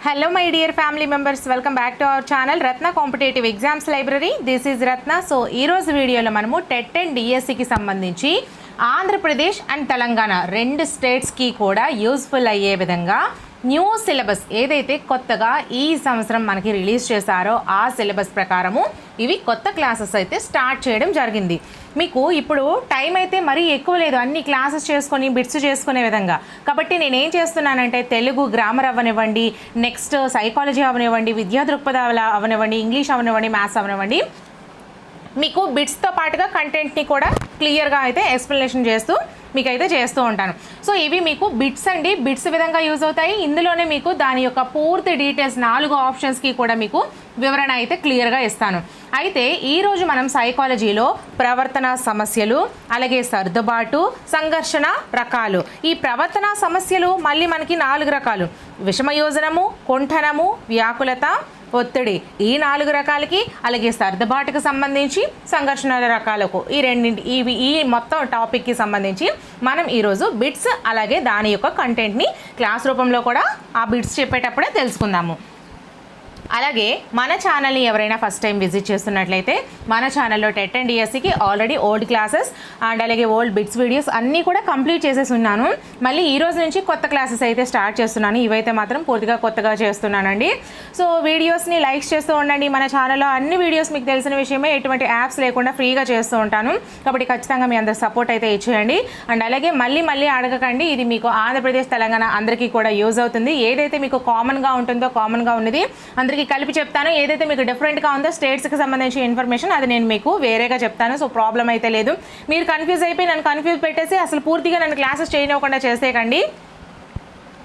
Hello my dear family members welcome back to our channel Ratna competitive exams library this is Ratna so ఈ రోజు వీడియోలో మనము TET and డిఎస్సికి సంబంధించి Andhra Pradesh and Telangana రెండు స్టేట్స్కి కూడా యూస్ఫుల్ అయ్యే విధంగా న్యూ సిలబస్ ఏదైతే కొత్తగా ఈ సంవత్సరం మనకి రిలీజ్ చేశారో ఆ సిలబస్ ప్రకారము ఇవి కొత్త క్లాసెస్ అయితే స్టార్ట్ చేయడం జరిగింది. మీకు ఇప్పుడు టైం అయితే మరీ ఎక్కువ లేదు. అన్ని క్లాసెస్ చేసుకొని బిట్స్ చేసుకునే విధంగా. కాబట్టి నేను ఏం చేస్తున్నానంటే తెలుగు గ్రామర్ అవనివ్వండి నెక్స్ట్ సైకాలజీ అవనివ్వండి విద్యా దృక్పథాల అవనివ్వండి ఇంగ్లీష్ అవనివ్వండి మ్యాథ్స్ అవనివ్వండి. మీకు బిట్స్తో పాటుగా కంటెంట్ని కూడా క్లియర్గా అయితే ఎక్స్ప్లెనేషన్ చేస్తూ మీకు అయితే చేస్తూ ఉంటాను. సో ఇవి మీకు బిట్స్ అండి. బిట్స్ విధంగా యూజ్ అవుతాయి? ఇందులోనే మీకు దాని యొక్క పూర్తి డీటెయిల్స్ నాలుగు ఆప్షన్స్కి కూడా మీకు వివరణ అయితే క్లియర్గా ఇస్తాను. అయితే ఈరోజు మనం సైకాలజీలో ప్రవర్తన సమస్యలు అలాగే సర్దుబాటు సంఘర్షణ రకాలు. ఈ ప్రవర్తన సమస్యలు మళ్ళీ మనకి నాలుగు రకాలు. విషమయోజనము కుంఠనము వ్యాకులత ఒత్తిడి. ఈ నాలుగు రకాలకి అలాగే సర్దుబాటుకు సంబంధించి సంఘర్షణల రకాలకు. ఈ రెండింటి ఇవి ఈ మొత్తం టాపిక్కి సంబంధించి మనం ఈరోజు బిట్స్ అలాగే దాని యొక్క కంటెంట్ని క్లాస్ రూపంలో కూడా ఆ బిట్స్ చెప్పేటప్పుడే తెలుసుకుందాము. అలాగే మన ఛానల్ని ఎవరైనా ఫస్ట్ టైం విజిట్ చేస్తున్నట్లయితే మన ఛానల్లో టెట్ అండ్ డిఎస్సికి ఆల్రెడీ ఓల్డ్ క్లాసెస్ అండ్ అలాగే ఓల్డ్ బిట్స్ వీడియోస్ అన్నీ కూడా కంప్లీట్ చేసేసి ఉన్నాను. మళ్ళీ ఈ రోజు నుంచి కొత్త క్లాసెస్ అయితే స్టార్ట్ చేస్తున్నాను. ఇవైతే మాత్రం పూర్తిగా కొత్తగా చేస్తున్నానండి. సో వీడియోస్ని లైక్స్ చేస్తూ ఉండండి. మన ఛానల్లో అన్ని వీడియోస్ మీకు తెలిసిన విషయమే. ఎటువంటి యాప్స్ లేకుండా ఫ్రీగా చేస్తూ ఉంటాను. కాబట్టి ఖచ్చితంగా మీ అందరు సపోర్ట్ అయితే ఇచ్చేయండి. అండ్ అలాగే మళ్ళీ మళ్ళీ అడగకండి. ఇది మీకు ఆంధ్రప్రదేశ్ తెలంగాణ అందరికీ కూడా యూజ్ అవుతుంది. ఏదైతే మీకు కామన్గా ఉంటుందో కామన్గా ఉన్నది అందరికీ కలిపి చెప్తాను. ఏదైతే మీకు డిఫరెంట్గా ఉందో స్టేట్స్కి సంబంధించిన ఇన్ఫర్మేషన్ అది నేను మీకు వేరేగా చెప్తాను. సో ప్రాబ్లం అయితే లేదు. మీరు కన్ఫ్యూజ్ అయిపోయి నన్ను కన్ఫ్యూజ్ పెట్టేసి అసలు పూర్తిగా నన్ను క్లాసెస్ చేయనివ్వకుండా చేసేయకండి.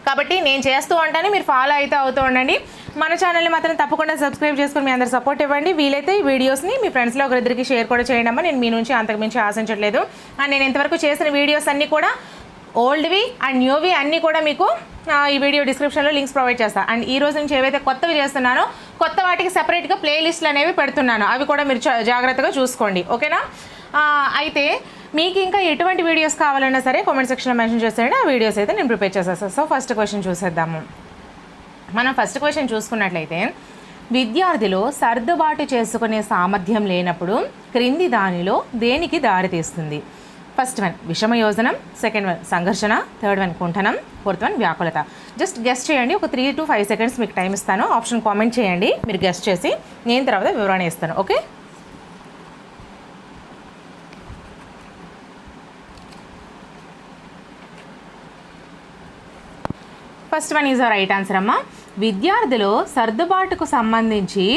కాబట్టి నేను చేస్తూ ఉంటాను. మీరు ఫాలో అయితే అవుతూ ఉండండి. మన ఛానల్ని మాత్రం తప్పకుండా సబ్స్క్రైబ్ చేసుకుని మీ అందరు సపోర్ట్ ఇవ్వండి. వీలైతే ఈ వీడియోస్ని మీ ఫ్రెండ్స్లో ఒకరిద్దరికి షేర్ కూడా చేయడం నేను మీ నుంచి అంతకుమించి ఆశించట్లేదు. అండ్ నేను ఇంతవరకు చేసిన వీడియోస్ అన్నీ కూడా ఓల్డ్వి అండ్ న్యూవి అన్నీ కూడా మీకు ఈ వీడియో డిస్క్రిప్షన్లో లింక్స్ ప్రొవైడ్ చేస్తాను అండ్ ఈ రోజు నుంచి ఏవైతే కొత్తవి చేస్తున్నానో కొత్త వాటికి సెపరేట్గా ప్లేలిస్ట్లు అనేవి పెడుతున్నాను. అవి కూడా మీరు చా- జాగ్రత్తగా చూసుకోండి. ఓకేనా? అయితే మీకు ఇంకా ఎటువంటి వీడియోస్ కావాలన్నా సరే కామెంట్ సెక్షన్లో మెన్షన్ చేసేయండి. ఆ వీడియోస్ అయితే నేను ప్రిపేర్ చేసేస్తాను సో ఫస్ట్ క్వశ్చన్ చూసేద్దాము. మనం ఫస్ట్ క్వశ్చన్ చూసుకున్నట్లయితే విద్యార్థిలో సర్దుబాటు చేసుకునే సామర్థ్యం లేనప్పుడు క్రింది దానిలో దేనికి దారితీస్తుంది ఫస్ట్ వన్ విషమయోజనం సెకండ్ వన్ సంఘర్షణ థర్డ్ వన్ కుంఠనం ఫోర్త్ వన్ వ్యాకులత జస్ట్ గెస్ట్ చేయండి. ఒక త్రీ టు ఫైవ్ సెకండ్స్ మీకు టైం ఇస్తాను. ఆప్షన్ కామెంట్ చేయండి. మీరు గెస్ట్ చేసి నేను తర్వాత వివరణ ఇస్తాను. Okay first one is right answer అమ్మా. విద్యార్థులు సర్దుబాటుకు సంబంధించి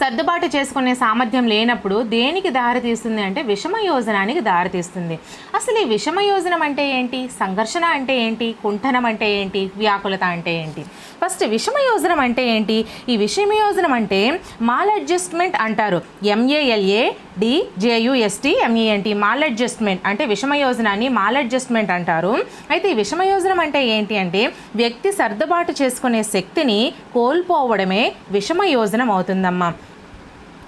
సర్దుబాటు చేసుకునే సామర్థ్యం లేనప్పుడు దేనికి దారితీస్తుంది అంటే విషమ యోజనానికి దారితీస్తుంది అసలు ఈ విషమ యోజనం అంటే ఏంటి? సంఘర్షణ అంటే ఏంటి? కుంఠనం అంటే ఏంటి? వ్యాకులత అంటే ఏంటి? ఫస్ట్ విషమ యోజనం అంటే ఏంటి? ఈ విషమ యోజనం అంటే మాల్ అడ్జస్ట్మెంట్ అంటారు. M A L A D J U S T M E N T maladjustment అంటే విషమ యోజనాన్ని మాల్ అడ్జస్ట్మెంట్ అంటారు. అయితే ఈ విషమ యోజనం అంటే ఏంటి అంటే వ్యక్తి సర్దుబాటు చేసుకునే శక్తిని కోల్పోవడమే విషమ యోజనం అవుతుందమ్మా.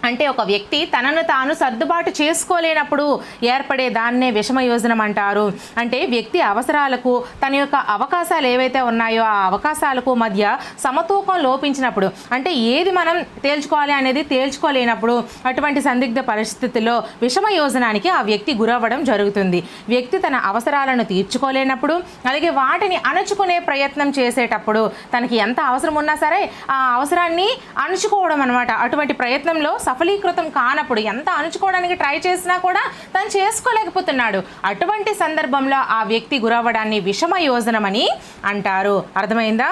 అంటే ఒక వ్యక్తి తనను తాను సర్దుబాటు చేసుకోలేనప్పుడు ఏర్పడే దాన్నే విషమ యోజనం అంటారు. అంటే వ్యక్తి అవసరాలకు తన యొక్క అవకాశాలు ఏవైతే ఉన్నాయో ఆ అవకాశాలకు మధ్య సమతూకం లోపించినప్పుడు అంటే ఏది మనం తేల్చుకోవాలి అనేది తేల్చుకోలేనప్పుడు అటువంటి సందిగ్ధ పరిస్థితుల్లో విషమ యోజనానికి ఆ వ్యక్తి గురవ్వడం జరుగుతుంది. వ్యక్తి తన అవసరాలను తీర్చుకోలేనప్పుడు అలాగే వాటిని అణుచుకునే ప్రయత్నం చేసేటప్పుడు తనకి ఎంత అవసరం ఉన్నా సరే ఆ అవసరాన్ని అణుచుకోవడం అనమాట అటువంటి ప్రయత్నంలో సఫలీకృతం కానప్పుడు ఎంత అణుచుకోవడానికి ట్రై చేసినా కూడా తను చేసుకోలేకపోతున్నాడు. అటువంటి సందర్భంలో ఆ వ్యక్తి గురవ్వడాన్ని విషమ యోజనమని అంటారు. అర్థమైందా?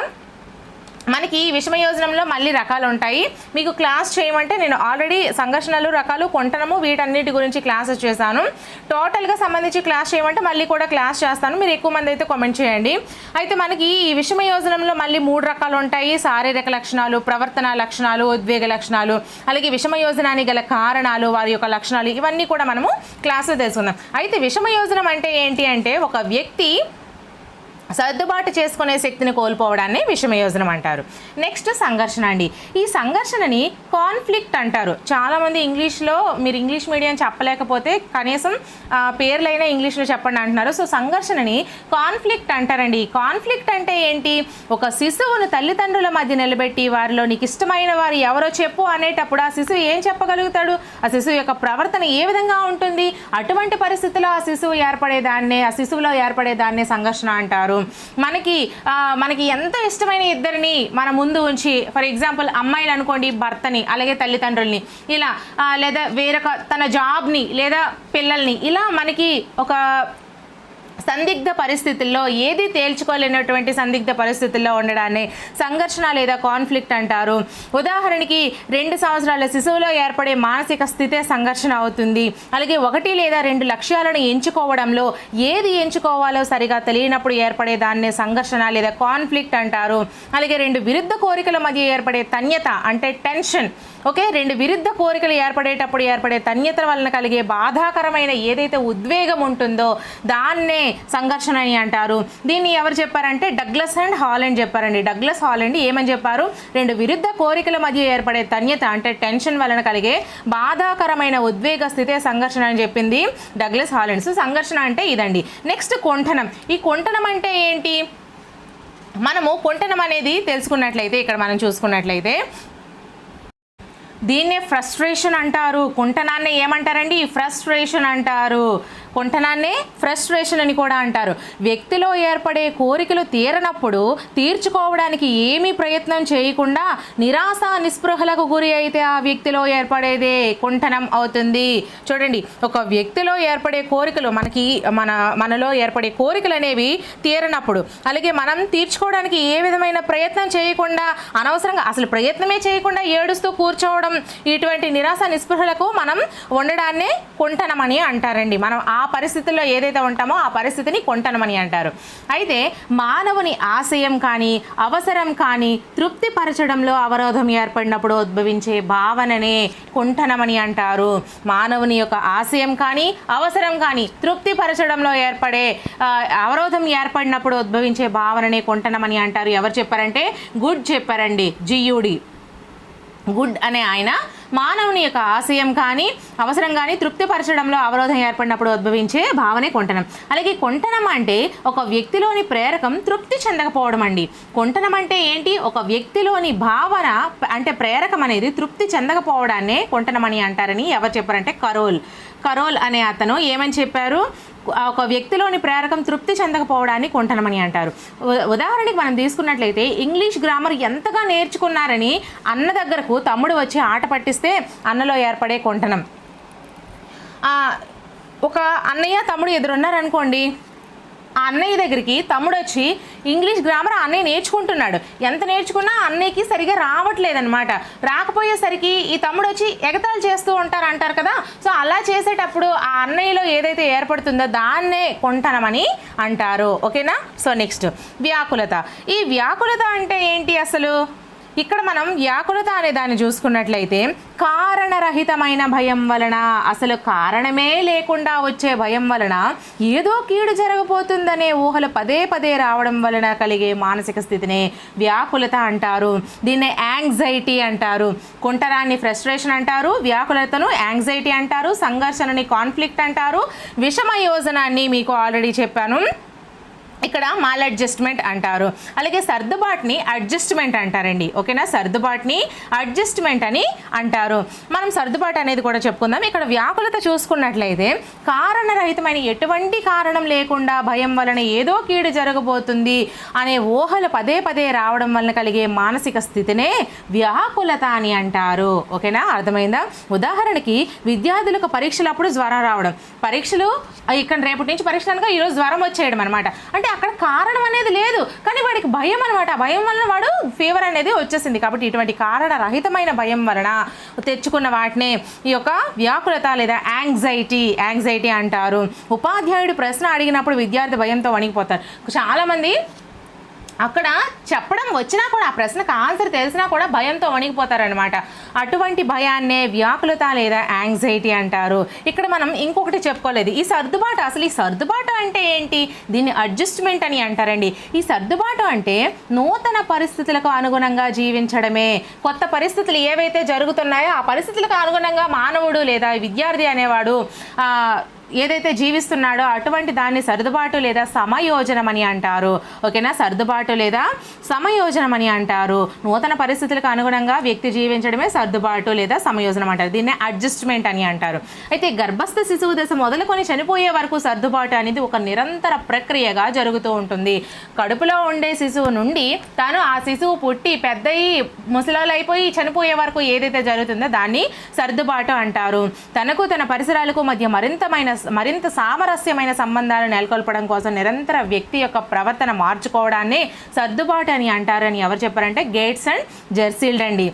మనకి ఈ విషమయోజనంలో మళ్ళీ రకాలు ఉంటాయి. మీకు క్లాస్ చేయమంటే నేను ఆల్రెడీ సంఘర్షణలు రకాలు కొంటనము వీటన్నిటి గురించి క్లాసెస్ చేశాను. టోటల్గా సంబంధించి క్లాస్ చేయమంటే మళ్ళీ కూడా క్లాస్ చేస్తాను. మీరు ఎక్కువ మంది అయితే కామెంట్ చేయండి. అయితే మనకి ఈ విషమయోజనంలో మళ్ళీ మూడు రకాలు ఉంటాయి. శారీరక లక్షణాలు ప్రవర్తన లక్షణాలు ఉద్వేగ లక్షణాలు అలాగే విషమయోజనానికి గల కారణాలు వారి యొక్క లక్షణాలు ఇవన్నీ కూడా మనము క్లాసులో తెలుసుకుందాం. అయితే విషమ యోజనం అంటే ఏంటి అంటే ఒక వ్యక్తి సర్దుబాటు చేసుకునే శక్తిని కోల్పోవడాన్ని విషమయోజనం అంటారు. నెక్స్ట్ సంఘర్షణ అండి. ఈ సంఘర్షణని కాన్ఫ్లిక్ట్ అంటారు. చాలామంది ఇంగ్లీష్లో మీరు ఇంగ్లీష్ మీడియం చెప్పలేకపోతే కనీసం పేర్లైనా ఇంగ్లీష్లో చెప్పండి అంటున్నారు. సో సంఘర్షణని కాన్ఫ్లిక్ట్ అంటారండి. కాన్ఫ్లిక్ట్ అంటే ఏంటి? ఒక శిశువును తల్లిదండ్రుల మధ్య నిలబెట్టి వారిలో నీకు ఇష్టమైన వారు ఎవరో చెప్పు అనేటప్పుడు ఆ శిశువు ఏం చెప్పగలుగుతాడు? ఆ శిశువు యొక్క ప్రవర్తన ఏ విధంగా ఉంటుంది? అటువంటి పరిస్థితుల్లో ఆ శిశువు ఏర్పడేదాన్నే ఆ శిశువులో ఏర్పడేదాన్నే సంఘర్షణ అంటారు. మనకి మనకి ఎంత ఇష్టమైన ఇద్దరిని మన ముందు ఉంచి ఫర్ ఎగ్జాంపుల్ అమ్మాయిలు అనుకోండి భర్తని అలాగే తల్లిదండ్రుల్ని ఇలా లేదా వేరొక తన జాబ్ని లేదా పిల్లల్ని ఇలా మనకి ఒక సందిగ్ధ పరిస్థితుల్లో ఏది తేల్చుకోలేనటువంటి సందిగ్ధ పరిస్థితుల్లో ఉండడాన్ని సంఘర్షణ లేదా కాన్ఫ్లిక్ట్ అంటారు. ఉదాహరణకి రెండు సంవత్సరాల శిశువులో ఏర్పడే మానసిక స్థితే సంఘర్షణ అవుతుంది. అలాగే ఒకటి లేదా రెండు లక్ష్యాలను ఎంచుకోవడంలో ఏది ఎంచుకోవాలో సరిగా తెలియనప్పుడు ఏర్పడే దాన్ని సంఘర్షణ లేదా కాన్ఫ్లిక్ట్ అంటారు. అలాగే రెండు విరుద్ధ కోరికల మధ్య ఏర్పడే తన్యత అంటే టెన్షన్ ఓకే రెండు విరుద్ధ కోరికలు ఏర్పడేటప్పుడు ఏర్పడే తన్యత వలన కలిగే బాధాకరమైన ఏదైతే ఉద్వేగం ఉంటుందో దాన్నే సంఘర్షణ అని అంటారు. దీన్ని ఎవరు చెప్పారంటే డగ్లస్ అండ్ హాలెండ్ చెప్పారండి. డగ్లస్ హాలెండ్ ఏమని చెప్పారు? రెండు విరుద్ధ కోరికల మధ్య ఏర్పడే తన్యత అంటే టెన్షన్ వలన కలిగే బాధాకరమైన ఉద్వేగ స్థితే సంఘర్షణ అని చెప్పింది డగ్లస్ హాలండ్. సో సంఘర్షణ అంటే ఇదండి. నెక్స్ట్ కొంఠనం. ఈ కొంఠనం అంటే ఏంటి? మనము కొంటనం అనేది తెలుసుకున్నట్లయితే ఇక్కడ మనం చూసుకున్నట్లయితే దీన్నే ఫ్రస్ట్రేషన్ అంటారు. కుంటనాన్ని ఏమంటారండి? ఫ్రస్ట్రేషన్ అంటారు. కొంటనాన్నే ఫ్రస్ట్రేషన్ అని కూడా అంటారు. వ్యక్తిలో ఏర్పడే కోరికలు తీరనప్పుడు తీర్చుకోవడానికి ఏమీ ప్రయత్నం చేయకుండా నిరాశ నిస్పృహలకు గురి అయితే ఆ వ్యక్తిలో ఏర్పడేదే కుంఠనం అవుతుంది. చూడండి ఒక వ్యక్తిలో ఏర్పడే కోరికలు మనకి మన మనలో ఏర్పడే కోరికలు అనేవి తీరనప్పుడు అలాగే మనం తీర్చుకోవడానికి ఏ విధమైన ప్రయత్నం చేయకుండా అనవసరంగా అసలు ప్రయత్నమే చేయకుండా ఏడుస్తూ కూర్చోవడం ఇటువంటి నిరాశ నిస్పృహలకు మనం ఉండడాన్నే కుంటనమని అంటారండి. మనం ఆ ఆ పరిస్థితుల్లో ఏదైతే ఉంటామో ఆ పరిస్థితిని కొంటనమని అంటారు. అయితే మానవుని ఆశయం కానీ అవసరం కానీ తృప్తిపరచడంలో అవరోధం ఏర్పడినప్పుడు ఉద్భవించే భావననే కొంటనమని అంటారు. మానవుని యొక్క ఆశయం కానీ అవసరం కానీ తృప్తిపరచడంలో ఏర్పడే అవరోధం ఏర్పడినప్పుడు ఉద్భవించే భావననే కొంటనమని అంటారు. ఎవరు చెప్పారంటే గుడ్ చెప్పారండి. జియుడి. గుడ్ అనే ఆయన మానవుని యొక్క ఆశయం కానీ అవసరం కానీ తృప్తిపరచడంలో అవరోధం ఏర్పడినప్పుడు ఉద్భవించే భావనే కొంటనం. అలాగే కొంటనం అంటే ఒక వ్యక్తిలోని ప్రేరకం తృప్తి చెందకపోవడం అండి. కొంటనం అంటే ఏంటి? ఒక వ్యక్తిలోని భావన అంటే ప్రేరకం అనేది తృప్తి చెందకపోవడాన్నే కొంటనమని అంటారని ఎవరు చెప్పారంటే కరోల్. కరోల్ అనే అతను ఏమని చెప్పారు? ఒక వ్యక్తిలోని ప్రేరకం తృప్తి చెందకపోవడాన్ని కొంటనమని అంటారు. ఉ- ఉదాహరణకి మనం తీసుకున్నట్లయితే ఇంగ్లీష్ గ్రామర్ ఎంతగా నేర్చుకున్నారని అన్న దగ్గరకు తమ్ముడు వచ్చి ఆట పట్టిస్తే అన్నలో ఏర్పడే కొంటనం ఒక అన్నయ్య తమ్ముడు ఎదురున్నారనుకోండి ఆ అన్నయ్య దగ్గరికి తమ్ముడు వచ్చి ఇంగ్లీష్ గ్రామర్ ఆ అన్నయ్య నేర్చుకుంటున్నాడు. ఎంత నేర్చుకున్నా అన్నయ్యకి సరిగా రావట్లేదన్నమాట. రాకపోయేసరికి ఈ తమ్ముడు వచ్చి ఎగతాళి చేస్తూ ఉంటారు అంటారు కదా. సో అలా చేసేటప్పుడు ఆ అన్నయ్యలో ఏదైతే ఏర్పడుతుందో దాన్నే కొంటనమని అంటారు. ఓకేనా? సో నెక్స్ట్ వ్యాకులత. ఈ వ్యాకులత అంటే ఏంటి అసలు? ఇక్కడ మనం వ్యాకులత అనే దాన్ని చూసుకున్నట్లయితే కారణరహితమైన భయం వలన అసలు కారణమే లేకుండా వచ్చే భయం వలన ఏదో కీడు జరగబోతుందనే ఊహలు పదే పదే రావడం వలన కలిగే మానసిక స్థితినే వ్యాకులత అంటారు. దీన్ని యాంగ్జైటీ అంటారు. కుంటరాన్ని ఫ్రస్ట్రేషన్ అంటారు వ్యాకులతను యాంగ్జైటీ అంటారు సంఘర్షణని కాన్ఫ్లిక్ట్ అంటారు. విషమ యోజనాన్ని మీకు ఆల్రెడీ చెప్పాను. ఇక్కడ మాల్ అడ్జస్ట్మెంట్ అంటారు. అలాగే సర్దుబాటుని అడ్జస్ట్మెంట్ అంటారండి. ఓకేనా? సర్దుబాటుని అడ్జస్ట్మెంట్ అని అంటారు. మనం సర్దుబాటు అనేది కూడా చెప్పుకుందాం. ఇక్కడ వ్యాకులత చూసుకున్నట్లయితే కారణరహితమైన ఎటువంటి కారణం లేకుండా భయం వలన ఏదో కీడు జరగబోతుంది అనే ఊహలు పదే పదే రావడం వలన కలిగే మానసిక స్థితినే వ్యాకులత అని అంటారు. ఓకేనా? అర్థమైందా? ఉదాహరణకి విద్యార్థులకు పరీక్షలప్పుడు జ్వరం రావడం. పరీక్షలు ఇక్కడ రేపటి నుంచి పరీక్ష అనగా ఈరోజు జ్వరం వచ్చేయడం అనమాట అంటే అక్కడ కారణం అనేది లేదు. కానీ వాడికి భయం అనమాట భయం వలన వాడు ఫీవర్ అనేది వచ్చేసింది. కాబట్టి ఇటువంటి కారణ రహితమైన భయం వలన తెచ్చుకున్న వాటినే ఈ యొక్క వ్యాకులత లేదా యాంగ్జైటీ యాంగ్జైటీ అంటారు. ఉపాధ్యాయుడు ప్రశ్న అడిగినప్పుడు విద్యార్థి భయంతో వణిగిపోతారు చాలామంది అక్కడ చెప్పడం వచ్చినా కూడా ఆ ప్రశ్నకు ఆన్సర్ తెలిసినా కూడా భయంతో వణిగిపోతారనమాట అటువంటి భయాన్నే వ్యాకులత లేదా యాంగ్జైటీ అంటారు. ఇక్కడ మనం ఇంకొకటి చెప్పుకోలేదు. ఈ సర్దుబాటు అసలు ఈ సర్దుబాటు అంటే ఏంటి? దీన్ని అడ్జస్ట్మెంట్ అని అంటారండి. ఈ సర్దుబాటు అంటే నూతన పరిస్థితులకు అనుగుణంగా జీవించడమే. కొత్త పరిస్థితులు ఏవైతే జరుగుతున్నాయో ఆ పరిస్థితులకు అనుగుణంగా మానవుడు లేదా విద్యార్థి అనేవాడు ఏదైతే జీవిస్తున్నాడో అటువంటి దాన్ని సర్దుబాటు లేదా సమయోజనం అని అంటారు. ఓకేనా? సర్దుబాటు లేదా సమయోజనం అని అంటారు. నూతన పరిస్థితులకు అనుగుణంగా వ్యక్తి జీవించడమే సర్దుబాటు లేదా సమయోజనం అంటారు. దీన్నే అడ్జస్ట్మెంట్ అని అంటారు. అయితే గర్భస్థ శిశువు దశ మొదలుకొని చనిపోయే వరకు సర్దుబాటు అనేది ఒక నిరంతర ప్రక్రియగా జరుగుతూ ఉంటుంది. కడుపులో ఉండే శిశువు నుండి తాను ఆ శిశువు పుట్టి పెద్దయి ముసలాలైపోయి అయిపోయి చనిపోయే వరకు ఏదైతే జరుగుతుందో దాన్ని సర్దుబాటు అంటారు. తనకు తన పరిసరాలకు మధ్య మరింతమైన మరింత సామరస్యమైన సంబంధాలు నెలకొల్పడం కోసం నిరంతర వ్యక్తి యొక్క ప్రవర్తన మార్చుకోవడాన్ని సర్దుబాటు అని అంటారని ఎవరు చెప్పారంటే గేట్స్ అండ్ జెర్సీల్డ్ అండి.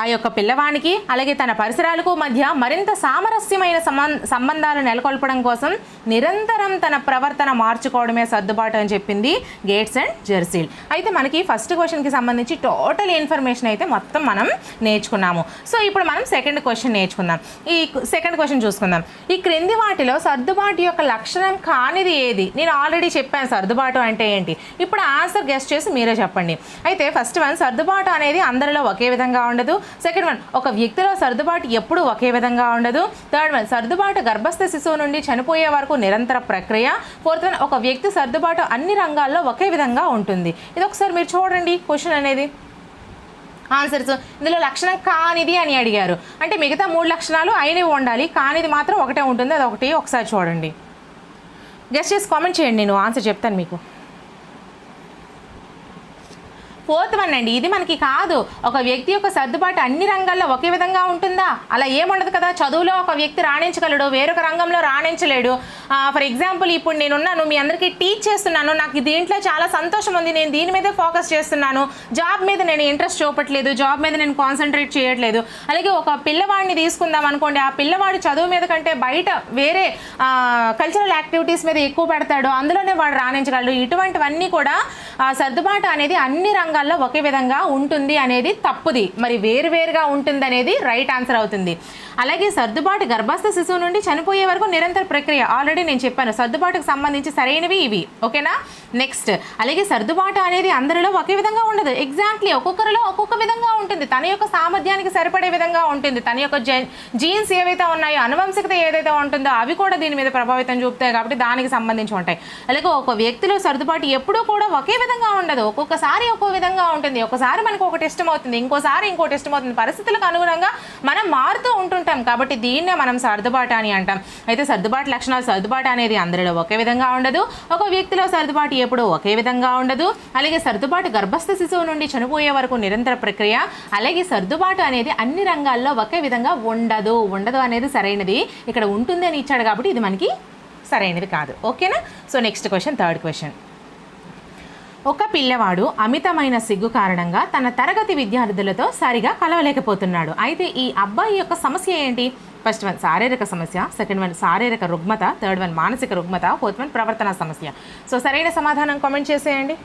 ఆ యొక్క పిల్లవానికి అలాగే తన పరిసరాలకు మధ్య మరింత సామరస్యమైన సంబం సంబంధాలు నెలకొల్పడం కోసం నిరంతరం తన ప్రవర్తన మార్చుకోవడమే సర్దుబాటు అని చెప్పింది గేట్స్ అండ్ జెర్సీల్. అయితే మనకి ఫస్ట్ క్వశ్చన్కి సంబంధించి టోటల్ ఇన్ఫర్మేషన్ అయితే మొత్తం మనం నేర్చుకున్నాము. సో ఇప్పుడు మనం సెకండ్ క్వశ్చన్ నేర్చుకుందాం. ఈ సెకండ్ క్వశ్చన్ చూసుకుందాం. ఈ క్రింది వాటిలో సర్దుబాటు యొక్క లక్షణం కానిది ఏది? నేను ఆల్రెడీ చెప్పాను సర్దుబాటు అంటే ఏంటి? ఇప్పుడు ఆన్సర్ గెస్ట్ చేసి మీరే చెప్పండి. అయితే ఫస్ట్ వన్ సర్దుబాటు అనేది అందరిలో ఒకే విధంగా ఉండదు. సెకండ్ వన్ ఒక వ్యక్తిలో సర్దుబాటు ఎప్పుడూ ఒకే విధంగా ఉండదు. థర్డ్ వన్ సర్దుబాటు గర్భస్థ శిశువు నుండి చనిపోయే వరకు నిరంతర ప్రక్రియ. ఫోర్త్ వన్ ఒక వ్యక్తి సర్దుబాటు అన్ని రంగాల్లో ఒకే విధంగా ఉంటుంది. ఇది ఒకసారి మీరు చూడండి క్వశ్చన్ అనేది. ఆన్సర్స్ ఇందులో లక్షణం కానిది అని అడిగారు. అంటే మిగతా మూడు లక్షణాలు అయినవి ఉండాలి. కానిది మాత్రం ఒకటే ఉంటుంది. అది ఒకటి ఒకసారి చూడండి. గెస్ట్ చేసి కామెంట్ చేయండి నేను ఆన్సర్ చెప్తాను మీకు. ఫోర్త్ వన్ అండి ఇది మనకి కాదు. ఒక వ్యక్తి యొక్క సర్దుబాటు అన్ని రంగాల్లో ఒకే విధంగా ఉంటుందా? అలా ఏముండదు కదా? చదువులో ఒక వ్యక్తి రాణించగలడు వేరొక రంగంలో రాణించలేడు. ఫర్ ఎగ్జాంపుల్ ఇప్పుడు నేనున్నాను మీ అందరికీ టీచ్ చేస్తున్నాను. నాకు దీంట్లో చాలా సంతోషం ఉంది. నేను దీని మీదే ఫోకస్ చేస్తున్నాను. జాబ్ మీద నేను ఇంట్రెస్ట్ చూపట్లేదు. జాబ్ మీద నేను కాన్సన్ట్రేట్ చేయట్లేదు. అలాగే ఒక పిల్లవాడిని తీసుకుందాం అనుకోండి. ఆ పిల్లవాడు చదువు మీద కంటే బయట వేరే కల్చరల్ యాక్టివిటీస్ మీద ఎక్కువ పెడతాడు. అందులోనే వాడు రాణించగలడు. ఇటువంటివన్నీ కూడా సర్దుబాటు అనేది అన్ని రంగాల్లో ఒకే విధంగా ఉంటుంది అనేది తప్పుది. మరి వేరువేరుగా ఉంటుంది అనేది రైట్ ఆన్సర్ అవుతుంది. అలాగే సర్దుబాటు గర్భస్థ శిశువు నుండి చనిపోయే వరకు నిరంతర ప్రక్రియ. ఆల్రెడీ నేను చెప్పాను సర్దుబాటుకు సంబంధించి సరైనవి ఇవి. ఓకేనా? నెక్స్ట్ అలాగే సర్దుబాటు అనేది అందరిలో ఒకే విధంగా ఉండదు. ఎగ్జాక్ట్లీ ఒక్కొక్కరిలో ఒక్కొక్క విధంగా ఉంటుంది. తన యొక్క సామర్థ్యానికి సరిపడే విధంగా ఉంటుంది. తన యొక్క జీన్స్ ఏవైతే ఉన్నాయో అనువంశికత ఏదైతే ఉంటుందో అవి కూడా దీని మీద ప్రభావితం చూపుతాయి కాబట్టి దానికి సంబంధించి ఉంటాయి. అలాగే ఒక వ్యక్తిలో సర్దుబాటు ఎప్పుడూ కూడా ఒకే విధంగా ఉండదు. ఒక్కొక్కసారి ఒక్కో విధంగా ఉంటుంది. ఒకసారి మనకు ఒకటి ఇష్టం అవుతుంది ఇంకోసారి ఇంకోటి ఇష్టం అవుతుంది పరిస్థితులకు అనుగుణంగా మనం మారుతూ ఉంటుంటాం. కాబట్టి దీన్నే మనం సర్దుబాటు అని అంటాం. అయితే సర్దుబాటు లక్షణాలు సర్దుబాటు అనేది అందరిలో ఒకే విధంగా ఉండదు. ఒక వ్యక్తిలో సర్దుబాటు ఎప్పుడూ ఒకే విధంగా ఉండదు. అలాగే సర్దుబాటు గర్భస్థ శిశువు నుండి చనిపోయే వరకు నిరంతర ప్రక్రియ. అలాగే సర్దుబాటు అనేది అన్ని రంగాల్లో ఒకే విధంగా ఉండదు. ఉండదు అనేది సరైనది. ఇక్కడ ఉంటుంది అని ఇచ్చాడు కాబట్టి ఇది మనకి సరైనది కాదు. ఓకేనా? So next question third question. ఒక పిల్లవాడు అమితమైన సిగ్గు కారణంగా తన తరగతి విద్యార్థులతో సరిగా కలవలేకపోతున్నాడు. అయితే ఈ అబ్బాయి యొక్క సమస్య ఏంటి? ఫస్ట్ వన్ శారీరక సమస్య. సెకండ్ వన్ శారీరక రుగ్మత. థర్డ్ వన్ మానసిక రుగ్మత. ఫోర్త్ వన్ ప్రవర్తన సమస్య. సో సరైన సమాధానం కామెంట్ చేసేయండి.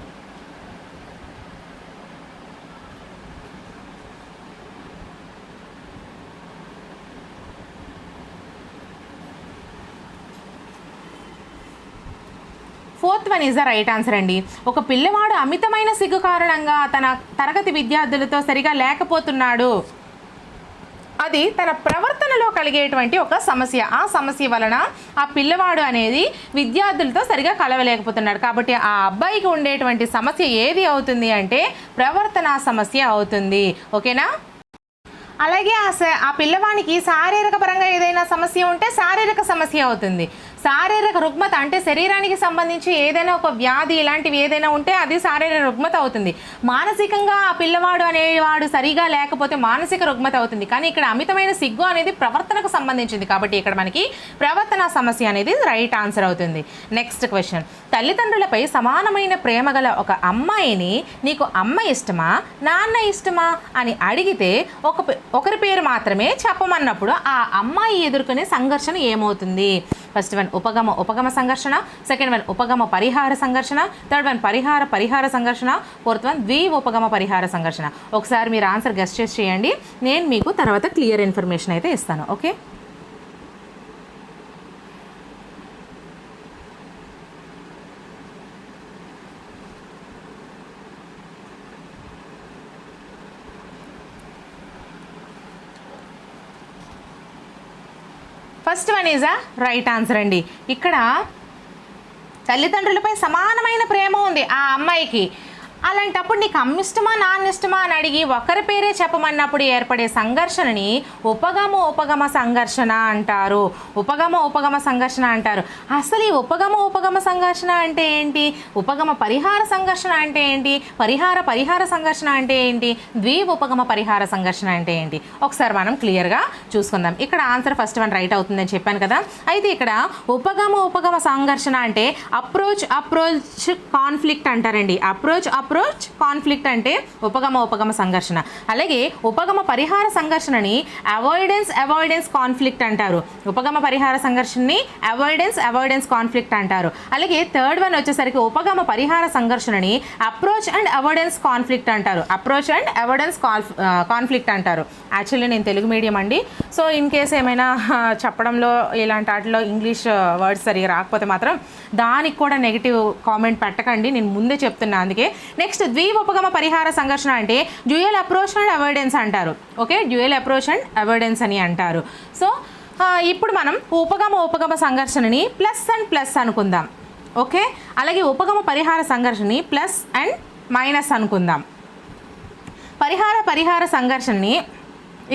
Fourth is the right answer అండి. ఒక పిల్లవాడు అమితమైన సిగ్గు కారణంగా తన తరగతి విద్యార్థులతో సరిగా లేకపోతున్నాడు. అది తన ప్రవర్తనలో కలిగేటువంటి ఒక సమస్య. ఆ సమస్య వలన ఆ పిల్లవాడు అనేది విద్యార్థులతో సరిగా కలవలేకపోతున్నాడు. కాబట్టి ఆ అబ్బాయికి ఉండేటువంటి సమస్య ఏది అవుతుంది అంటే ప్రవర్తన సమస్య అవుతుంది. ఓకేనా? అలాగే ఆ స- ఆ పిల్లవానికి శారీరక పరంగా ఏదైనా సమస్య ఉంటే శారీరక సమస్య అవుతుంది. శారీరక రుగ్మత అంటే శరీరానికి సంబంధించి ఏదైనా ఒక వ్యాధి ఇలాంటివి ఏదైనా ఉంటే అది శారీరక రుగ్మత అవుతుంది. మానసికంగా ఆ పిల్లవాడు అనేవాడు సరిగా లేకపోతే మానసిక రుగ్మత అవుతుంది. కానీ ఇక్కడ అమితమైన సిగ్గు అనేది ప్రవర్తనకు సంబంధించింది. కాబట్టి ఇక్కడ మనకి ప్రవర్తన సమస్య అనేది రైట్ ఆన్సర్ అవుతుంది. Next question. తల్లిదండ్రులపై సమానమైన ప్రేమ గల ఒక అమ్మాయిని నీకు అమ్మ ఇష్టమా నాన్న ఇష్టమా అని అడిగితే ఒక ఒకరి పేరు మాత్రమే చెప్పమన్నప్పుడు ఆ అమ్మాయి ఎదుర్కొనే సంఘర్షణ ఏమవుతుంది? ఫస్ట్ వన్ ఉపగమ ఉపగమ సంఘర్షణ సెకండ్ వన్ ఉపగమ పరిహార సంఘర్షణ థర్డ్ వన్ పరిహార పరిహార సంఘర్షణ ఫోర్త్ వన్ ద్వి ఉపగమ పరిహార సంఘర్షణ. ఒకసారి మీరు ఆన్సర్ గెస్ట్ చేసి చేయండి. నేను మీకు తర్వాత క్లియర్ ఇన్ఫర్మేషన్ అయితే ఇస్తాను. Okay? First one is a right answer అండి. ఇక్కడ తల్లిదండ్రులపై సమానమైన ప్రేమ ఉంది ఆ అమ్మాయికి. అలాంటప్పుడు నీకు అమ్మిష్టమా నాన్న ఇష్టమా అని అడిగి ఒకరి పేరే చెప్పమన్నప్పుడు ఏర్పడే సంఘర్షణని ఉపగమ ఉపగమ సంఘర్షణ అంటారు. ఉపగమ ఉపగమ సంఘర్షణ అంటారు. అసలు ఈ ఉపగమ ఉపగమ సంఘర్షణ అంటే ఏంటి? ఉపగమ పరిహార సంఘర్షణ అంటే ఏంటి? పరిహార పరిహార సంఘర్షణ అంటే ఏంటి? ద్వి ఉపగమ పరిహార సంఘర్షణ అంటే ఏంటి? ఒకసారి మనం క్లియర్గా చూసుకుందాం. ఇక్కడ ఆన్సర్ ఫస్ట్ వన్ రైట్ అవుతుందని చెప్పాను కదా. అయితే ఇక్కడ ఉపగమ ఉపగమ సంఘర్షణ అంటే అప్రోచ్ అప్రోచ్ కాన్ఫ్లిక్ట్ అంటారండి. అప్రోచ్ అప్ అప్రోచ్ కాన్ఫ్లిక్ట్ అంటే ఉపగమ ఉపగమ సంఘర్షణ. అలాగే ఉపగమ పరిహార సంఘర్షణని అవాయిడెన్స్ అవాయిడెన్స్ కాన్ఫ్లిక్ట్ అంటారు. ఉపగమ పరిహార సంఘర్షణని అవాయిడెన్స్ అవాయిడెన్స్ కాన్ఫ్లిక్ట్ అంటారు. అలాగే థర్డ్ వన్ వచ్చేసరికి ఉపగమ పరిహార సంఘర్షణని అప్రోచ్ అండ్ అవాయిడెన్స్ కాన్ఫ్లిక్ట్ అంటారు. అప్రోచ్ అండ్ అవాయిడెన్స్ కాన్ఫ్లిక్ట్ అంటారు. యాక్చువల్లీ నేను తెలుగు మీడియం అండి. సో ఇన్ కేస్ ఏమైనా చెప్పడంలో ఇలాంటి వాటిలో ఇంగ్లీష్ వర్డ్స్ సరిగా రాకపోతే మాత్రం దానికి కూడా నెగిటివ్ కామెంట్ పెట్టకండి. నేను ముందే చెప్తున్నా. అందుకే నెక్స్ట్ ద్వీపగమ పరిహార సంఘర్షణ అంటే డ్యూయల్ అప్రోచ్ అండ్ అవాయిడెన్స్ అంటారు. Okay? Dual approach and avoidance అని అంటారు. సో ఇప్పుడు మనం ఉపగమ ఉపగమ సంఘర్షణని ప్లస్ అండ్ ప్లస్ అనుకుందాం. ఓకే? అలాగే ఉపగమ పరిహార సంఘర్షణని ప్లస్ అండ్ మైనస్ అనుకుందాం. పరిహార పరిహార సంఘర్షణని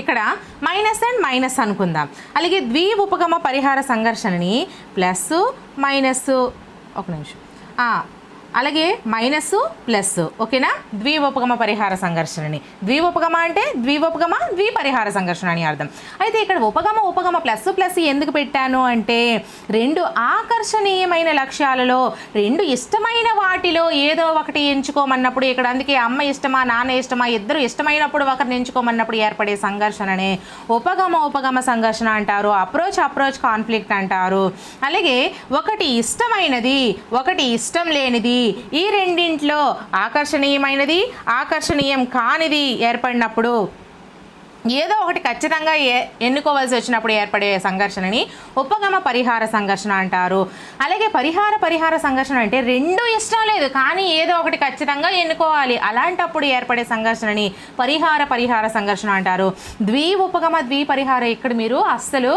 ఇక్కడ మైనస్ అండ్ మైనస్ అనుకుందాం. అలాగే ద్వి ఉపగమ పరిహార సంఘర్షణని ప్లస్ మైనస్ ఒక నిమిషం. అలాగే మైనస్ ప్లస్. ఓకేనా? ద్విఉపగమ పరిహార సంఘర్షణని. ద్విఉపగమ అంటే ద్విఉపగమ ద్విపరిహార సంఘర్షణ అని అర్థం. అయితే ఇక్కడ ఉపగమ ఉపగమ ప్లస్ ప్లస్ ఎందుకు పెట్టాను అంటే రెండు ఆకర్షణీయమైన లక్ష్యాలలో రెండు ఇష్టమైన వాటిలో ఏదో ఒకటి ఎంచుకోమన్నప్పుడు ఇక్కడ అందుకే అమ్మ ఇష్టమా నాన్న ఇష్టమా ఇద్దరు ఇష్టమైనప్పుడు ఒకరిని ఎంచుకోమన్నప్పుడు ఏర్పడే సంఘర్షణనే ఉపగమ ఉపగమ సంఘర్షణ అంటారు. అప్రోచ్ అప్రోచ్ కాన్ఫ్లిక్ట్ అంటారు. అలాగే ఒకటి ఇష్టమైనది ఒకటి ఇష్టం లేనిది ఈ రెండింట్లో ఆకర్షణీయమైనది ఆకర్షణీయం కానిది ఏర్పడినప్పుడు ఏదో ఒకటి ఖచ్చితంగా ఏ ఎన్నుకోవాల్సి వచ్చినప్పుడు ఏర్పడే సంఘర్షణని ఉపగమ పరిహార సంఘర్షణ అంటారు. అలాగే పరిహార పరిహార సంఘర్షణ అంటే రెండు ఇష్టం లేదు కానీ ఏదో ఒకటి ఖచ్చితంగా ఎన్నుకోవాలి. అలాంటప్పుడు ఏర్పడే సంఘర్షణని పరిహార పరిహార సంఘర్షణ అంటారు. ద్వి ఉపగమ ద్వి పరిహార ఇక్కడ మీరు అస్సలు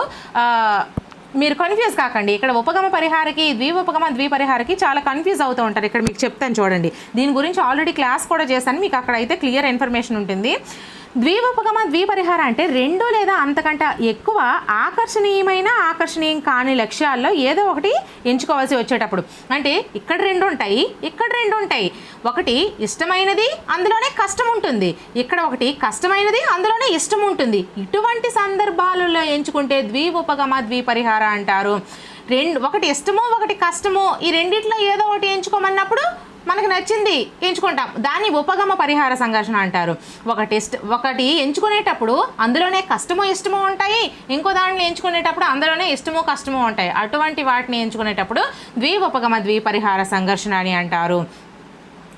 మీరు కన్ఫ్యూజ్ కాకండి. ఇక్కడ ఉపగమ పరిహారకి ద్వీపగమ ద్వీపరిహారకి చాలా కన్ఫ్యూజ్ అవుతూ ఉంటారు. ఇక్కడ మీకు చెప్తాను చూడండి. దీని గురించి ఆల్రెడీ క్లాస్ కూడా చేశాను. మీకు అక్కడ అయితే క్లియర్ ఇన్ఫర్మేషన్ ఉంటుంది. ద్వీపగమ ద్వీపరిహార అంటే రెండు లేదా అంతకంటే ఎక్కువ ఆకర్షణీయమైన ఆకర్షణీయం కాని లక్ష్యాల్లో ఏదో ఒకటి ఎంచుకోవాల్సి వచ్చేటప్పుడు. అంటే ఇక్కడ రెండు ఉంటాయి ఇక్కడ రెండు ఉంటాయి. ఒకటి ఇష్టమైనది అందులోనే కష్టం ఉంటుంది. ఇక్కడ ఒకటి కష్టమైనది అందులోనే ఇష్టం ఉంటుంది. ఇటువంటి సందర్భాలలో ఎంచుకుంటే ద్వీపగమ ద్వీపరిహార అంటారు. రెండు ఒకటి ఇష్టము ఒకటి కష్టము ఈ రెండిట్లో ఏదో ఒకటి ఎంచుకోమన్నప్పుడు మనకు నచ్చింది ఎంచుకుంటాం. దాన్ని ఉపగమ పరిహార సంఘర్షణ అంటారు. ఒకటి టెస్ట్ ఒకటి ఎంచుకునేటప్పుడు అందులోనే కష్టమో ఇష్టమో ఉంటాయి. ఇంకో దాన్ని ఎంచుకునేటప్పుడు అందులోనే ఇష్టమో కష్టమో ఉంటాయి. అటువంటి వాటిని ఎంచుకునేటప్పుడు ద్వి ఉపగమ ద్వి పరిహార సంఘర్షణ అని అంటారు.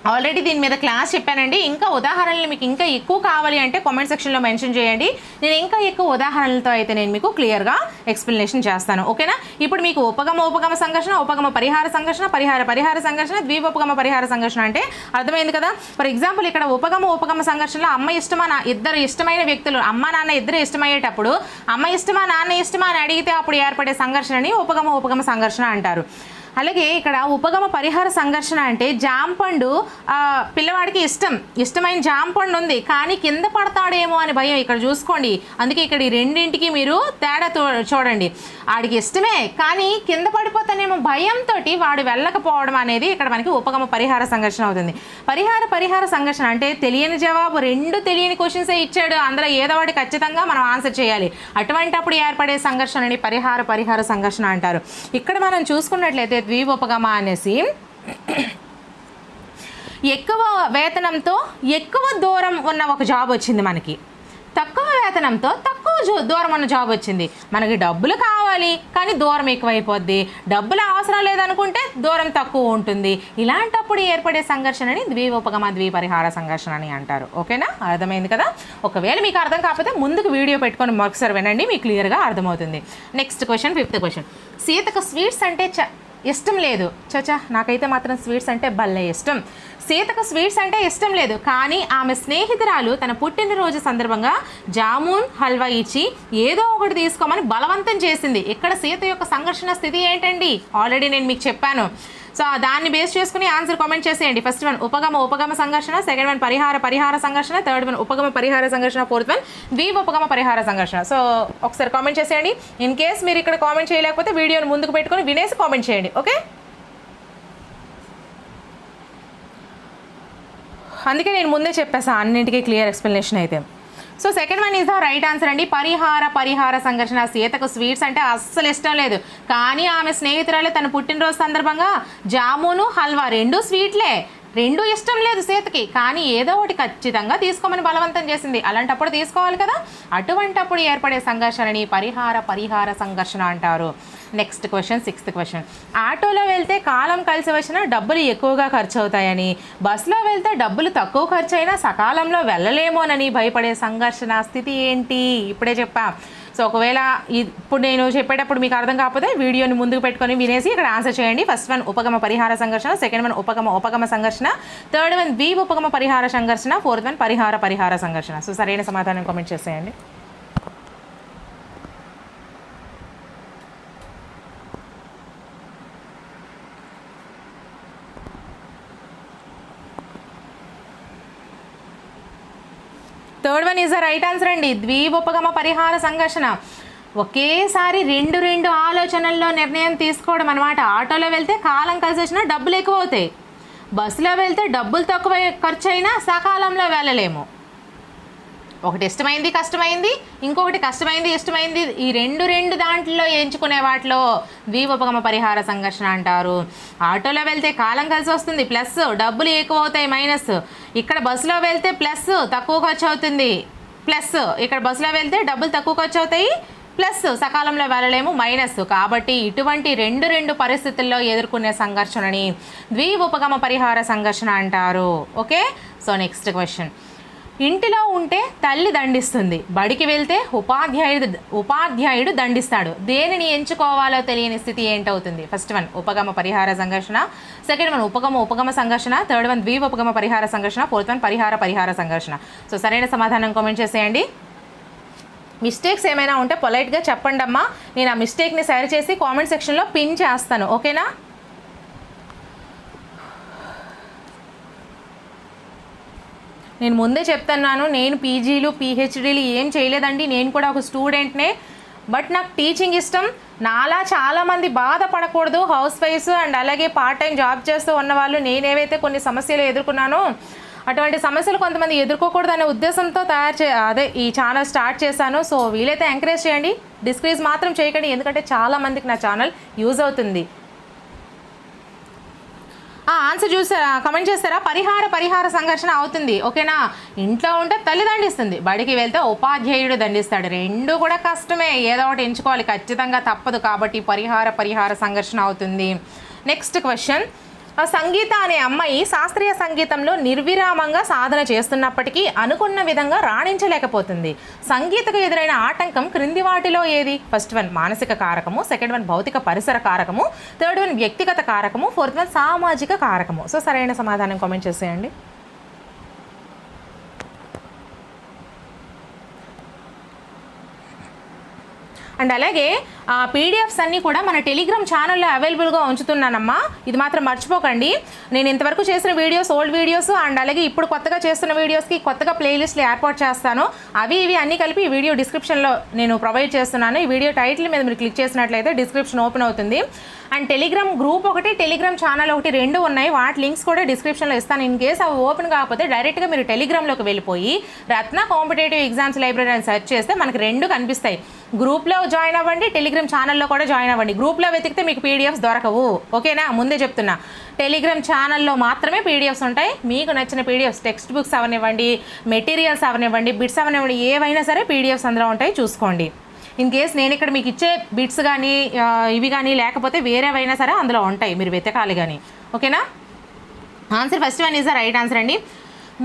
ఆల్రెడీ దీని మీద క్లాస్ చెప్పానండి. ఇంకా ఉదాహరణలు మీకు ఇంకా ఎక్కువ కావాలి అంటే కామెంట్ సెక్షన్లో మెన్షన్ చేయండి. నేను ఇంకా ఎక్కువ ఉదాహరణలతో అయితే నేను మీకు క్లియర్గా ఎక్స్ప్లెనేషన్ చేస్తాను. ఓకేనా ఇప్పుడు మీకు ఉపగమ ఉపగమ సంఘర్షణ ఉపగమ పరిహార సంఘర్షణ పరిహార పరిహార సంఘర్షణ ద్వీపోపగమ పరిహార సంఘర్షణ అంటే అర్థమైంది కదా? ఫర్ ఎగ్జాంపుల్ ఇక్కడ ఉపగమ ఉపగమ సంఘర్షణలో అమ్మ ఇష్టమా నా ఇద్దరు ఇష్టమైన వ్యక్తులు అమ్మ నాన్న ఇద్దరు ఇష్టమయ్యేటప్పుడు అమ్మ ఇష్టమా నాన్న ఇష్టమా అని అడిగితే అప్పుడు ఏర్పడే సంఘర్షణని ఉపగమ ఉపగమ సంఘర్షణ అంటారు. అలాగే ఇక్కడ ఉపగమ పరిహార సంఘర్షణ అంటే జాంపండు పిల్లవాడికి ఇష్టం. ఇష్టమైన జాంపండు ఉంది కానీ కింద పడతాడేమో అని భయం ఇక్కడ చూసుకోండి. అందుకే ఇక్కడ ఈ రెండింటికి మీరు తేడా తో- చూడండి. వాడికి ఇష్టమే కానీ కింద పడిపోతానేమో భయంతో వాడు వెళ్ళకపోవడం అనేది ఇక్కడ మనకి ఉపగమ పరిహార సంఘర్షణ అవుతుంది. పరిహార పరిహార సంఘర్షణ అంటే తెలియని జవాబు రెండు తెలియని క్వశ్చన్సే ఇచ్చాడు. అందులో ఏదో వాడి ఖచ్చితంగా మనం ఆన్సర్ చేయాలి. అటువంటప్పుడు ఏర్పడే సంఘర్షణని పరిహార పరిహార సంఘర్షణ అంటారు. ఇక్కడ మనం చూసుకున్నట్లయితే ద్వీపగమ అనేసి ఎక్కువ వేతనంతో ఎక్కువ దూరం ఉన్న ఒక జాబ్ వచ్చింది మనకి. తక్కువ వేతనంతో తక్కువ దూరం ఉన్న జాబ్ వచ్చింది. మనకి డబ్బులు కావాలి కానీ దూరం ఎక్కువైపోద్ది. డబ్బులు అవసరం లేదనుకుంటే దూరం తక్కువ ఉంటుంది. ఇలాంటప్పుడు ఏర్పడే సంఘర్షణని ద్వీపగమ ద్వీపరిహార సంఘర్షణ అని అంటారు. ఓకేనా? అర్థమైంది కదా? ఒకవేళ మీకు అర్థం కాకపోతే ముందుకు వీడియో పెట్టుకొని మరొకసారి వినండి మీకు క్లియర్గా అర్థమవుతుంది. Next question fifth question. సీతకు స్వీట్స్ అంటే చ ఇష్టం లేదు. చచా నాకైతే మాత్రం స్వీట్స్ అంటే భలే ఇష్టం. సీతకు స్వీట్స్ అంటే ఇష్టం లేదు. కానీ ఆమె స్నేహితురాలు తన పుట్టినరోజు సందర్భంగా జామున్ హల్వా ఇచ్చి ఏదో ఒకటి తీసుకోమని బలవంతం చేసింది. ఇక్కడ సీత యొక్క సంఘర్షణ స్థితి ఏంటండి? ఆల్రెడీ నేను మీకు చెప్పాను. సో దాన్ని బేస్ చేసుకుని ఆన్సర్ కామెంట్ చేసేయండి. ఫస్ట్ వన్ ఉపగమ ఉపగమ సంఘర్షణ. సెకండ్ వన్ పరిహార పరిహార సంఘర్షణ. థర్డ్ వన్ ఉపగమ పరిహార సంఘర్షణ. ఫోర్త్ వన్ ద్వీప ఉపగమ పరిహార సంఘర్షణ. సో ఒకసారి కామెంట్ చేసేయండి. ఇన్ కేస్ మీరు ఇక్కడ కామెంట్ చేయలేకపోతే వీడియోని ముందుకు పెట్టుకొని వినేసి కామెంట్ చేయండి. ఓకే అందుకే నేను ముందే చెప్పేసా అన్నింటికీ క్లియర్ ఎక్స్ప్లెనేషన్ అయితే. So second one is the right answer అండి. పరిహార పరిహార సంఘర్షణ. సీతకు స్వీట్స్ అంటే అస్సలు ఇష్టం లేదు. కానీ ఆమె స్నేహితురాలు తన పుట్టినరోజు సందర్భంగా జామును హల్వా రెండు స్వీట్లే. రెండు ఇష్టం లేదు సీతకి. కానీ ఏదో ఒకటి ఖచ్చితంగా తీసుకోమని బలవంతం చేసింది. అలాంటప్పుడు తీసుకోవాలి కదా. అటువంటప్పుడు ఏర్పడే సంఘర్షణని పరిహార పరిహార సంఘర్షణ అంటారు. నెక్స్ట్ క్వశ్చన్ సిక్స్త్ క్వశ్చన్ ఆటోలో వెళ్తే కాలం కలిసి వచ్చినా డబ్బులు ఎక్కువగా ఖర్చు అవుతాయని బస్సులో వెళ్తే డబ్బులు తక్కువ ఖర్చు అయినా సకాలంలో వెళ్ళలేమోనని భయపడే సంఘర్షణ స్థితి ఏంటి? ఇప్పుడే చెప్పా. సో ఒకవేళ ఇప్పుడు నేను చెప్పేటప్పుడు మీకు అర్థం కాకపోతే వీడియోని ముందుకు పెట్టుకొని వినేసి ఇక్కడ ఆన్సర్ చేయండి. ఫస్ట్ వన్ ఉపగమ పరిహార సంఘర్షణ సెకండ్ వన్ ఉపగమ ఉపగమ సంఘర్షణ థర్డ్ వన్ వి ఉపగమ పరిహార సంఘర్షణ ఫోర్త్ వన్ పరిహార పరిహార సంఘర్షణ. సో సరైన సమాధానం కామెంట్ చేసేయండి. Third one is the right answer అండి. ద్వీపగమ పరిహార సంఘర్షణ. ఒకేసారి రెండు రెండు ఆలోచనల్లో నిర్ణయం తీసుకోవడం అనమాట ఆటోలో వెళ్తే కాలం కలిసి వచ్చినా డబ్బులు ఎక్కువ అవుతాయి బస్సులో వెళ్తే డబ్బులు తక్కువ ఖర్చు అయినా సకాలంలో వెళ్ళలేము. ఒకటి ఇష్టమైంది కష్టమైంది ఇంకొకటి కష్టమైంది ఇష్టమైంది. ఈ రెండు రెండు దాంట్లో ఎంచుకునే వాటిలో ద్వీపగమ పరిహార సంఘర్షణ అంటారు. ఆటోలో వెళ్తే కాలం కలిసి వస్తుంది ప్లస్ డబ్బులు ఎక్కువ అవుతాయి మైనస్. ఇక్కడ బస్సులో వెళ్తే ప్లస్ తక్కువ ఖర్చు అవుతుంది ప్లస్. ఇక్కడ బస్సులో వెళ్తే డబ్బులు తక్కువ ఖర్చు అవుతాయి ప్లస్. సకాలంలో వెళ్ళలేము మైనస్. కాబట్టి ఇటువంటి రెండు రెండు పరిస్థితుల్లో ఎదుర్కొనే సంఘర్షణని ద్వీపగమ పరిహార సంఘర్షణ అంటారు. ఓకే? So next question. ఇంటిలో ఉంటే తల్లి దండిస్తుంది. బడికి వెళ్తే ఉపాధ్యాయుడు ఉపాధ్యాయుడు దండిస్తాడు. దేనిని ఎంచుకోవాలో తెలియని స్థితి ఏంటవుతుంది? ఫస్ట్ వన్ ఉపగమ పరిహార సంఘర్షణ. సెకండ్ వన్ ఉపగమ ఉపగమ సంఘర్షణ. థర్డ్ వన్ ద్వీ ఉపగమ పరిహార సంఘర్షణ. ఫోర్త్ వన్ పరిహార పరిహార సంఘర్షణ. సో సరైన సమాధానం కామెంట్ చేసేయండి. మిస్టేక్స్ ఏమైనా ఉంటే పొలైట్గా చెప్పండి అమ్మా నేను ఆ మిస్టేక్ని సరి చేసి కామెంట్ సెక్షన్లో పిన్ చేస్తాను. ఓకేనా నేను ముందే చెప్తున్నాను నేను పీజీలు పీహెచ్డీలు ఏం చేయలేదండి. నేను కూడా ఒక స్టూడెంట్నే. బట్ నాకు టీచింగ్ ఇష్టం. నాలా చాలామంది బాధపడకూడదు. హౌస్ వైఫ్స్ అండ్ అలాగే పార్ట్ టైం జాబ్ చేస్తూ ఉన్నవాళ్ళు నేనేవైతే కొన్ని సమస్యలు ఎదుర్కొన్నానో అటువంటి సమస్యలు కొంతమంది ఎదుర్కోకూడదు అనే ఉద్దేశంతో తయారు చే అదే ఈ ఛానల్ స్టార్ట్ చేశాను. సో వీలైతే ఎంకరేజ్ చేయండి. డిస్క్రీజ్ మాత్రం చేయకండి. ఎందుకంటే చాలామందికి నా ఛానల్ యూజ్ అవుతుంది. ఆన్సర్ చూసారా? కమెంట్ చేస్తారా? పరిహార పరిహార సంఘర్షణ అవుతుంది. ఓకేనా? ఇంట్లో ఉంటే తల్లి దండిస్తుంది. బడికి వెళ్తే ఉపాధ్యాయుడు దండిస్తాడు. రెండు కూడా కష్టమే. ఏదో ఒకటి ఎంచుకోవాలి. ఖచ్చితంగా తప్పదు కాబట్టి పరిహార పరిహార సంఘర్షణ అవుతుంది. నెక్స్ట్ క్వశ్చన్ సంగీత అనే అమ్మాయి శాస్త్రీయ సంగీతంలో నిర్విరామంగా సాధన చేస్తున్నప్పటికీ అనుకున్న విధంగా రాణించలేకపోతుంది. సంగీతకు ఎదురైన ఆటంకం క్రింది వాటిలో ఏది? ఫస్ట్ వన్ మానసిక కారకము. సెకండ్ వన్ భౌతిక పరిసర కారకము. థర్డ్ వన్ వ్యక్తిగత కారకము. ఫోర్త్ వన్ సామాజిక కారకము. సో సరైన సమాధానం కామెంట్ చేసేయండి. అండ్ అలాగే పీడిఎఫ్స్ అన్నీ కూడా మన టెలిగ్రామ్ ఛానల్లో అవైలబుల్గా ఉంచుతున్నానమ్మా. ఇది మాత్రం మర్చిపోకండి. నేను ఇంతవరకు చేసిన వీడియోస్ ఓల్డ్ వీడియోస్ అండ్ అలాగే ఇప్పుడు కొత్తగా చేస్తున్న వీడియోస్కి కొత్తగా ప్లేలిస్ట్లు ఏర్పాటు చేస్తాను. అవి ఇవి అన్నీ కలిపి ఈ వీడియో డిస్క్రిప్షన్లో నేను ప్రొవైడ్ చేస్తున్నాను. ఈ వీడియో టైటిల్ మీద మీరు క్లిక్ చేసినట్లయితే డిస్క్రిప్షన్ ఓపెన్ అవుతుంది. అండ్ టెలిగ్రామ్ గ్రూప్ ఒకటి టెలిగ్రామ్ ఛానల్ ఒకటి రెండు ఉన్నాయి. వాటి లింక్స్ కూడా డిస్క్రిప్షన్లో ఇస్తాను. ఇన్ కేస్ అవి ఓపెన్ కాకపోతే డైరెక్ట్గా మీరు టెలిగ్రామ్లోకి వెళ్ళిపోయి రత్న కాంపిటేటివ్ ఎగ్జామ్స్ లైబ్రరీ అని సెర్చ్ చేస్తే మనకి రెండు కనిపిస్తాయి. గ్రూప్లో జాయిన్ అవ్వండి టెలిగ్రామ్ ఛానల్లో కూడా జాయిన్ అవ్వండి. గ్రూప్లో వెతికితే మీకు పీడిఎఫ్స్ దొరకవు. ఓకేనా? ముందే చెప్తున్నా. టెలిగ్రామ్ ఛానల్లో మాత్రమే పీడిఎఫ్స్ ఉంటాయి. మీకు నచ్చిన పీడిఎఫ్స్ టెక్స్ట్ బుక్స్ అవనివ్వండి మెటీరియల్స్ అవనివ్వండి బిట్స్ అవనివ్వండి ఏవైనా సరే పీడిఎఫ్స్ అందులో ఉంటాయి. చూసుకోండి. ఇన్ కేస్ నేను ఇక్కడ మీకు ఇచ్చే బిట్స్ కానీ ఇవి కానీ లేకపోతే వేరేవైనా సరే అందులో ఉంటాయి. మీరు వెతకాలి కానీ ఓకేనా? Answer first one is the right answer అండి.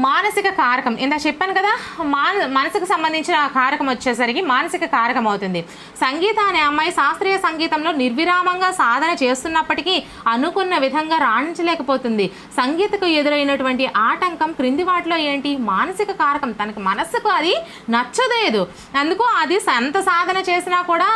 మానసిక కారకం. ఇందా చెప్పాను కదా మాన మనసుకు సంబంధించిన కారకం వచ్చేసరికి మానసిక కారకం అవుతుంది. సంగీత అనే అమ్మాయి శాస్త్రీయ సంగీతంలో నిర్విరామంగా సాధన చేస్తున్నప్పటికీ అనుకున్న విధంగా రాణించలేకపోతుంది. సంగీతకు ఎదురైనటువంటి ఆటంకం క్రింది వాటిలో ఏంటి? మానసిక కారకం. తనకు మనస్సుకు అది నచ్చలేదు. అందుకు అది ఎంత సాధన చేసినా కూడా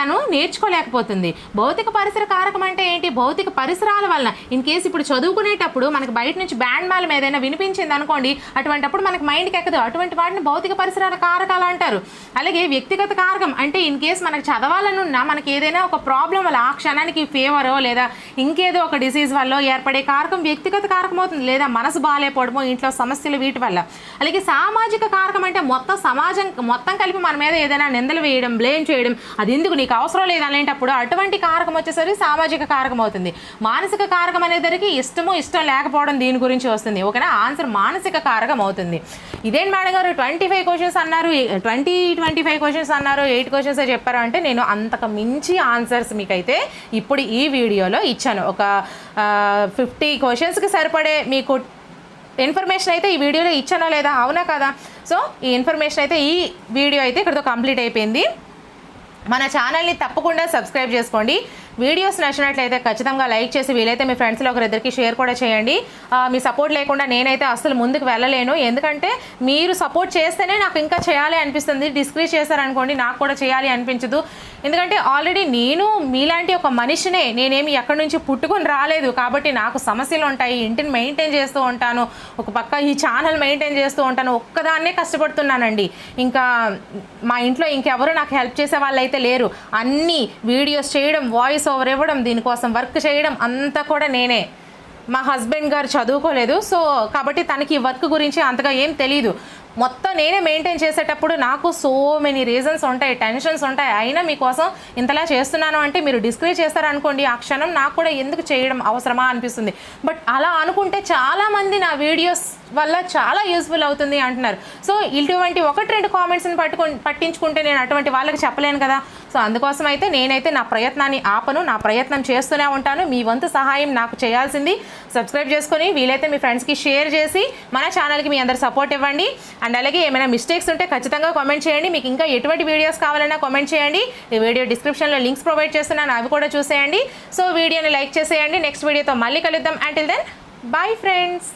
తను నేర్చుకోలేకపోతుంది. భౌతిక పరిసర కారకం అంటే ఏంటి? భౌతిక పరిసరాల వలన. ఇన్ కేసు ఇప్పుడు చదువుకునేటప్పుడు మనకు బయట నుంచి బ్యాండ్ మేళం ఏదైనా వినిపించింది అనుకోండి అటువంటిప్పుడు మనకి మైండ్కి ఎక్కదు. అటువంటి వాటిని భౌతిక పరిసరాల కారకాలు అంటారు. అలాగే వ్యక్తిగత కారకం అంటే ఇన్ కేస్ మనకు చదవాలని ఉన్నా మనకి ఏదైనా ఒక ప్రాబ్లం వల్ల ఆ క్షణానికి ఫీవరో లేదా ఇంకేదో ఒక డిసీజ్ వల్ల ఏర్పడే కారకం వ్యక్తిగత కారకం అవుతుంది లేదా మనసు బాగాలేకపోవడమో ఇంట్లో సమస్యలు వీటి వల్ల. అలాగే సామాజిక కారకం అంటే మొత్తం సమాజం మొత్తం కలిపి మన మీద ఏదైనా నిందలు వేయడం బ్లేమ్ చేయడం అది ఎందుకు నీకు అవసరం లేదు అనేటప్పుడు అటువంటి కారకం వచ్చేసరికి సామాజిక కారకం అవుతుంది. మానసిక కారకం అనేసరికి ఇష్టము ఇష్టం లేకపోవడం దీని గురించి వస్తుంది. ఓకేనా? ఆన్సర్ మానసిక కారకం అవుతుంది. ఇదేం మేడం గారు? ట్వంటీ ఫైవ్ క్వశ్చన్స్ అన్నారు. ట్వంటీ ట్వంటీ ఫైవ్ క్వశ్చన్స్ అన్నారు. ఎయిట్ క్వశ్చన్స్ చెప్పారు అంటే నేను అంతకు మించి ఆన్సర్స్ మీకైతే ఇప్పుడు ఈ వీడియోలో ఇచ్చాను. ఒక ఫిఫ్టీ క్వశ్చన్స్కి సరిపడే మీకు ఇన్ఫర్మేషన్ అయితే ఈ వీడియోలో ఇచ్చానా లేదా? అవునా కదా? సో ఈ ఇన్ఫర్మేషన్ అయితే ఈ వీడియో అయితే ఇక్కడితో కంప్లీట్ అయిపోయింది. మన ఛానల్ని తప్పకుండా సబ్స్క్రైబ్ చేసుకోండి. వీడియోస్ నచ్చినట్లయితే ఖచ్చితంగా లైక్ చేసి వీలైతే మీ ఫ్రెండ్స్లో ఒకరిద్దరికి షేర్ కూడా చేయండి. మీ సపోర్ట్ లేకుండా నేనైతే అసలు ముందుకు వెళ్ళలేను. ఎందుకంటే మీరు సపోర్ట్ చేస్తేనే నాకు ఇంకా చేయాలి అనిపిస్తుంది. డిస్క్రీజ్ చేశారనుకోండి నాకు కూడా చేయాలి అనిపించదు. ఎందుకంటే ఆల్రెడీ నేను మీలాంటి ఒక మనిషినే నేనేమి ఎక్కడి నుంచి పుట్టుకొని రాలేదు కాబట్టి నాకు సమస్యలు ఉంటాయి ఇంటిని మెయింటైన్ చేస్తూ ఉంటాను ఒక పక్క ఈ ఛానల్ మెయింటైన్ చేస్తూ ఉంటాను ఒక్కదాన్నే కష్టపడుతున్నానండి. ఇంకా మా ఇంట్లో ఇంకెవరు నాకు హెల్ప్ చేసే వాళ్ళు అయితే లేరు. అన్నీ వీడియోస్ చేయడం వాయిస్ ఓవర్ ఇవ్వడం దీనికోసం వర్క్ చేయడం అంతా కూడా నేనే. మా హస్బెండ్ గారు చదువుకోలేదు సో కాబట్టి తనకి ఈ వర్క్ గురించి అంతగా ఏం తెలియదు మొత్తం నేనే మెయింటైన్ చేసేటప్పుడు నాకు సో మెనీ రీజన్స్ ఉంటాయి టెన్షన్స్ ఉంటాయి. అయినా మీకోసం ఇంతలా చేస్తున్నాను అంటే మీరు డిస్కరేజ్ చేస్తారనుకోండి ఆ క్షణం నాకు కూడా ఎందుకు చేయడం అవసరమా అనిపిస్తుంది. బట్ అలా అనుకుంటే చాలామంది నా వీడియోస్ వల్ల చాలా యూస్ఫుల్ అవుతుంది అంటున్నారు. సో ఇటువంటి ఒకటి రెండు కామెంట్స్ని పట్టుకు పట్టించుకుంటే నేను అటువంటి వాళ్ళకి చెప్పలేను కదా. సో అందుకోసం అయితే నేనైతే నా ప్రయత్నాన్ని ఆపను నా ప్రయత్నం చేస్తూనే ఉంటాను. మీ వంతు సహాయం నాకు చేయాల్సింది. సబ్స్క్రైబ్ చేసుకొని వీలైతే మీ ఫ్రెండ్స్కి షేర్ చేసి మన ఛానల్కి మీ అందరు సపోర్ట్ ఇవ్వండి. అండ్ అలాగే ఏమైనా మిస్టేక్స్ ఉంటే ఖచ్చితంగా కామెంట్ చేయండి. మీకు ఇంకా ఎటువంటి వీడియోస్ కావాలన్నా కామెంట్ చేయండి. ఈ వీడియో డిస్క్రిప్షన్లో లింక్స్ ప్రొవైడ్ చేస్తున్నాను. అవి కూడా చూసేయండి. సో వీడియోని లైక్ చేసేయండి. నెక్స్ట్ వీడియోతో మళ్ళీ కలుద్దాం. Until then bye friends